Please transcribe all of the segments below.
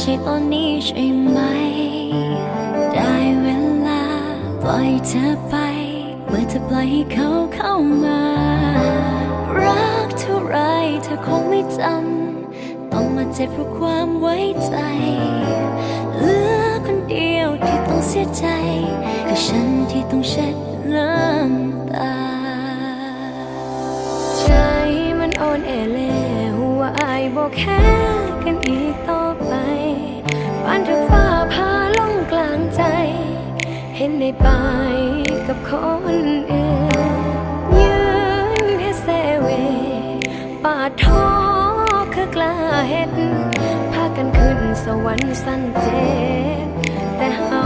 ใช่ตอนนี้ใช่ไหม ได้เวลาปล่อยเธอไป เมื่อเธอปล่อยให้เขาเข้ามา รักเท่าไรเธอคงไม่จำ ต้องมาเจ็บเพราะความไว้ใจเหลือคนเดียวที่ต้องเสียใจ คือฉันที่ต้องเช็ดน้ำตา ใจมันอ่อนแอแล้วว่าอายบอกแค่กันอีกต่อานถึงฟ้าพาลงกลางใจ เห็นได้ไปกับคนอื่นยืนให้เซเวปาท้อคือกล้าเฮ็ดพากันขึ้นสวรรค์สั้นเจ็บแต่เฮา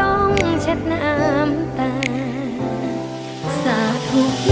ต้องเช็ดน้ำตา สาธุ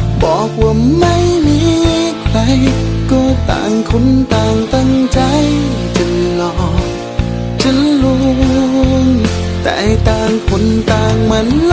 บอกว่าไม่มีใคร ก็ต่างคนต่างตั้งใจจะหลอกจะลวงแต่ต่างคนต่างมัน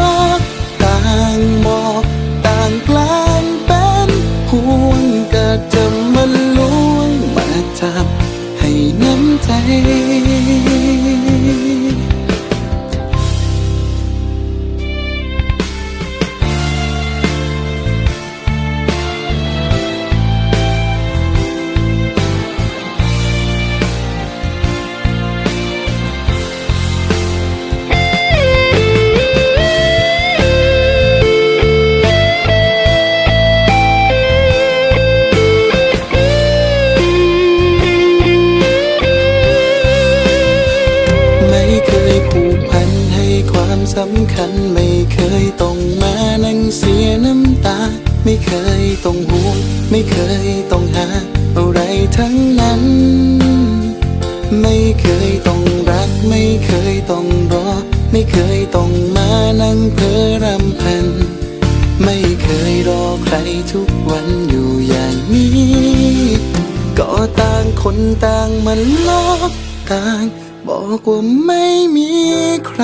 คนต่างมันลอกต่าง บอกว่าไม่มีใคร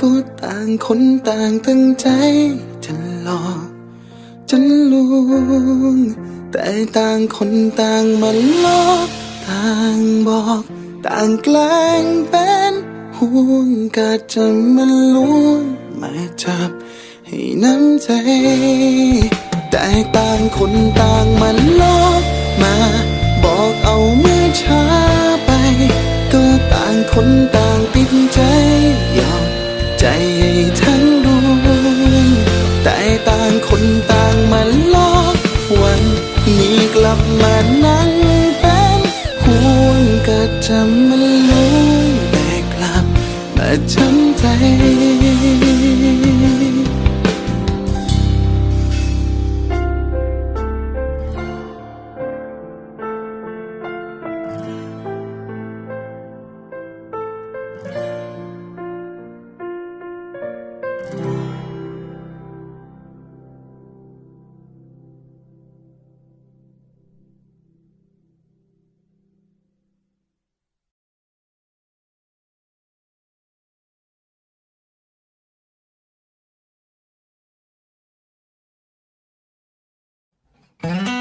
ก็ต่างคนต่างตั้งใจจะหลอกจะลวงแต่ต่างคนต่างมันลอกต่างบอก ต่างแกล้งเป็นห่วงก็จะมาลวงมาจับให้น้ำใจ แต่ต่างคนต่างมันลอกมา เอาเมื่อช้าไป ก็ต่างคนต่างติดใจ ง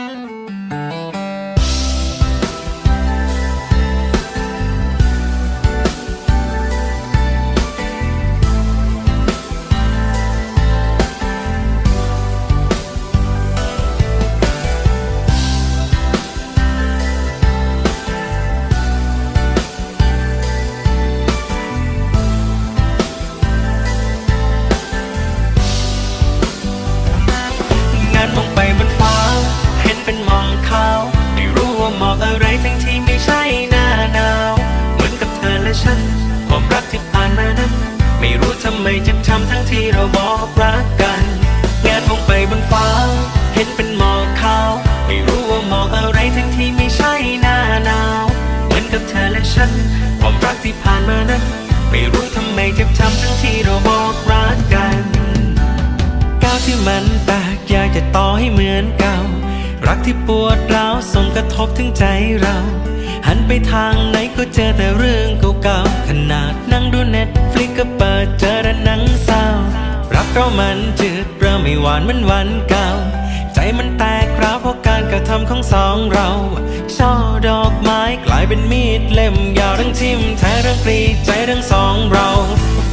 ความรักที่ผ่านมานั้น ไม่รู้ทำไมเจ็บช้ำทั้งที่เราบอกรักกันก้าวที่มันแตกอยากจะต่อให้เหมือนเก่า รักที่ปวดร้าวส่งกระทบถึงใจเรา หันไปทางไหนก็เจอแต่เรื่องเก่าๆขนาดนั่งดูเน็ตฟลิกก็เปิดเจอแต่หนังเศร้ารักเรามันจืดเริ่มไม่หวานเหมือนวันเก่า ใจมันแตก กระทำของสองเราช่อดอกไม้กลายเป็นมีดเล่มยาวทั้งทิ่มแทงทั้งปรีใจทั้งสองเรา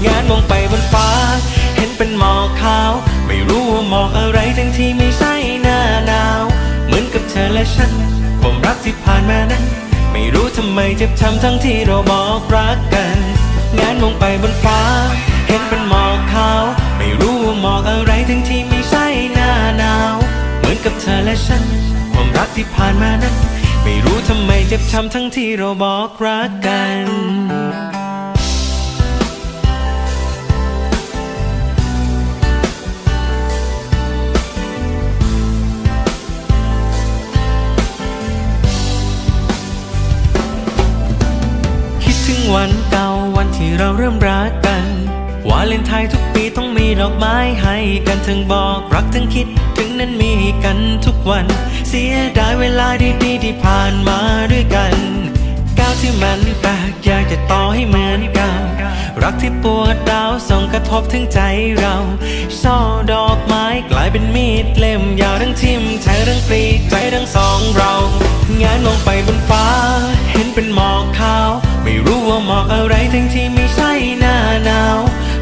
งานมองไปบนฟ้า เห็นเป็นหมอกขาว ไม่รู้ว่าหมอกอะไรทั้งที่ไม่ใช่หน้าหนาว เหมือนกับเธอและฉัน ความรักที่ผ่านมานั้น ไม่รู้ทำไมเจ็บช้ำทั้งที่เราบอกรักกัน งานมองไปบนฟ้า เห็นเป็นหมอกขาว ไม่รู้ว่าหมอกอะไรทั้งที่ไม่ใช่หน้าหนาว เหมือนกับเธอและฉัน ความรักที่ผ่านมานั้น ไม่รู้ทำไมเจ็บช้ำทั้งที่เราบอกรักกันคิดถึงวันเก่าวันที่เราเริ่มรักกัน เลนไทน์ทุกปีต้องมีดอกไม้ให้กันถึงบอกรักถึงคิดถึงนั้นมีกันทุกวัน เสียดายเวลาดีๆที่ผ่านมาด้วยกันก้าวที่มันแปลกอยากจะต่อให้เหมือนเก่ารักที่ปวดร้าวส่งกระทบถึงใจเราช่อดอกไม้กลายเป็นมีดเล่มยาวทั้งทิมใจทั้งปลีใจทั้งสองเรา งานมองไปบนฟ้า เห็นเป็นหมอกขาว ไม่รู้ว่าหมอกอะไรทั้งที่ไม่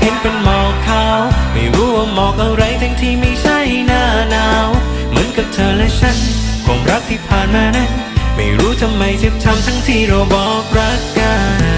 เห็นเป็นหมอกขาว ไม่รู้ว่าหมอกอะไรทั้งที่ไม่ใช่หน้าหนาว เหมือนกับเธอและฉัน ความรักที่ผ่านมานั้น ไม่รู้ทำไมเจ็บช้ำทั้งที่เราบอกรักกัน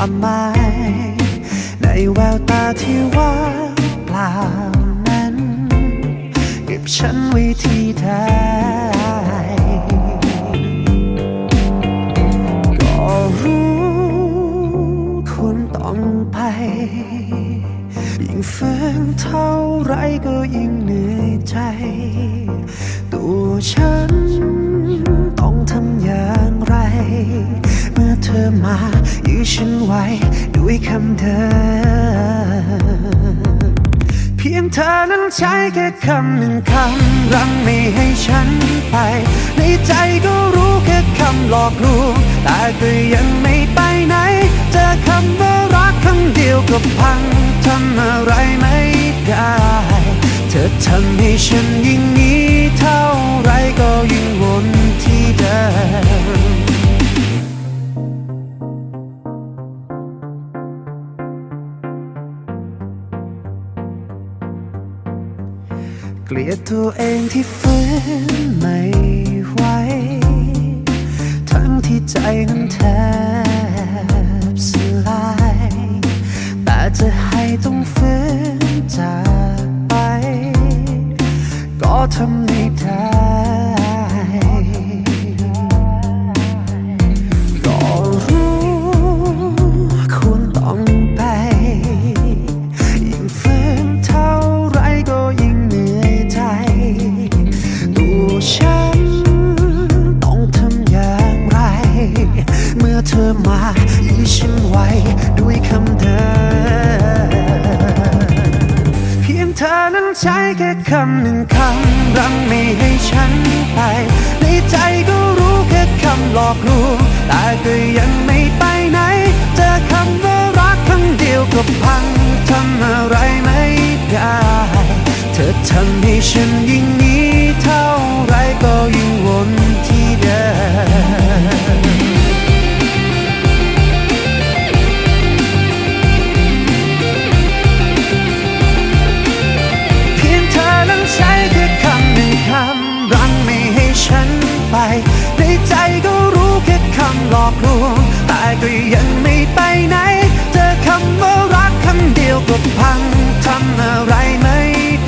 ความหมาย ในแววตาที่ว่างเปล่านั้น เก็บฉันไว้ที่ใดก็รู้คุณต้องไปยิ่งฝืนเท่าไรก็ยิ่งเหนื่อยใจ ตัวฉัน ฉันไว้ด้วยคำเดิมเพียงเธอนั้นใช้แค่คำหนึ่งคำรั้งไม่ให้ฉันไป ในใจก็รู้แค่คำหลอกลวงแต่ก็ยังไม่ไปไหน เจอคำว่ารักคำเดียวก็พังทำอะไรไม่ได้ เธอทำให้ฉันยิ่งนี้เท่าไรก็ เองที่ฝืน ทำอะไรไม่ได้ เธอทำให้ฉันยิ่งนี้ พังทำอะไรไม่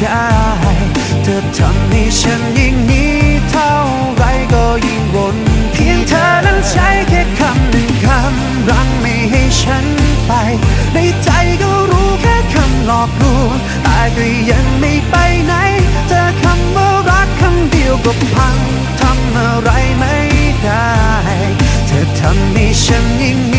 ได้ เธอทำให้ฉันยิ่งนี้เท่าไรก็ยิ่งวนเพียงเธอนั้นใช้แค่คำหนึ่งคำรั้งไม่ให้ฉันไป ในใจก็รู้แค่คำหลอกลวงแต่ก็ยังไม่ไปไหน เธอคำว่ารักคำเดียวก็พังทำอะไรไม่ได้ เธอทำให้ฉันยิ่ง